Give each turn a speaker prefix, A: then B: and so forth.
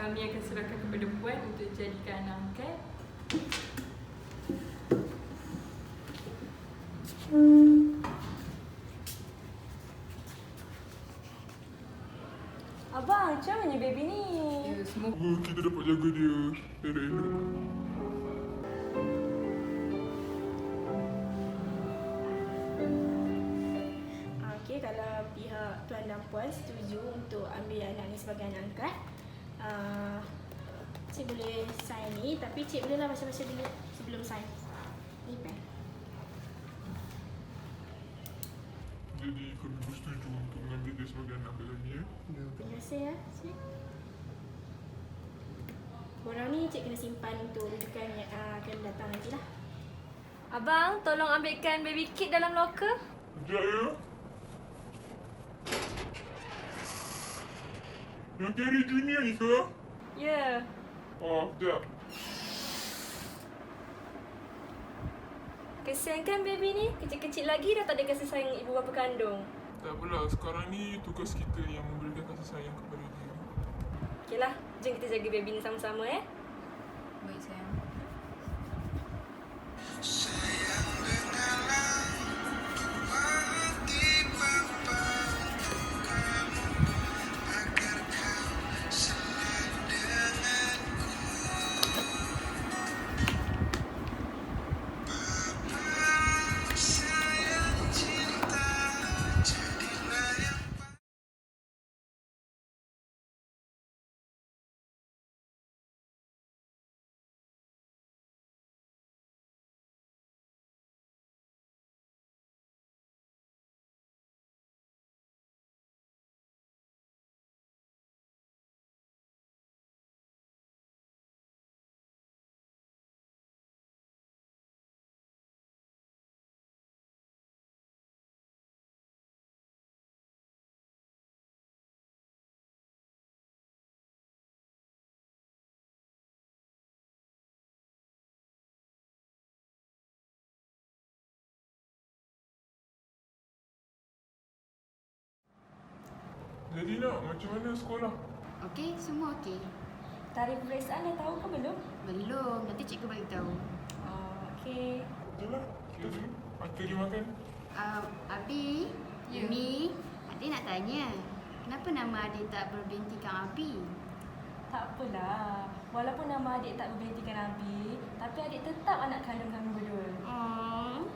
A: kami akan serahkan kepada Puan untuk jadikan anak angkat.
B: Abang, macam mana baby ni?
A: Ya, semua
C: Oh, kita dapat jaga dia. Elok-elok.
B: Ah, Okey, kalau pihak tuan dan puan setuju untuk ambil anak ni sebagai anak angkat, uh, cik boleh sign ni tapi cik bolehlah baca-baca dulu sebelum sign. Ni pen.
C: Jadi, kami bersetuju untuk mengambil dia sebagai anak angkat kami ya.
B: Terima kasih ya, cik. Borang ni cik kena simpan untuk rujukan yang uh, akan datang nanti lah.
D: Abang, tolong ambilkan baby kit dalam locker.
C: Sekejap ya. Yang carry junior ni ke?
D: Ya.
C: Oh, sekejap.
D: Kesian kan baby ni? Kecil-kecil lagi dah tak ada kasih sayang ibu bapa kandung.
C: Tak apalah, sekarang ni tugas kita yang memberikan kasih sayang kepada dia.
D: Okeylah, jom kita jaga baby ni sama-sama eh.
A: baik sayang.
C: Jadi nak, macam mana sekolah?
E: Okey, semua okey.
B: Tarikh peperiksaan dah tahu ke belum?
E: Belum, nanti cikgu bagi tahu.
B: Oh, okey.
C: Okeylah, kita pergi makan.
E: Uh, Abi,
A: Ya.
E: Umi, adik nak tanya. Kenapa nama adik tak berbintikan Abi?
B: Tak apalah. Walaupun nama adik tak berbintikan Abi, tapi adik tetap anak kandung kami berdua.
E: Oh,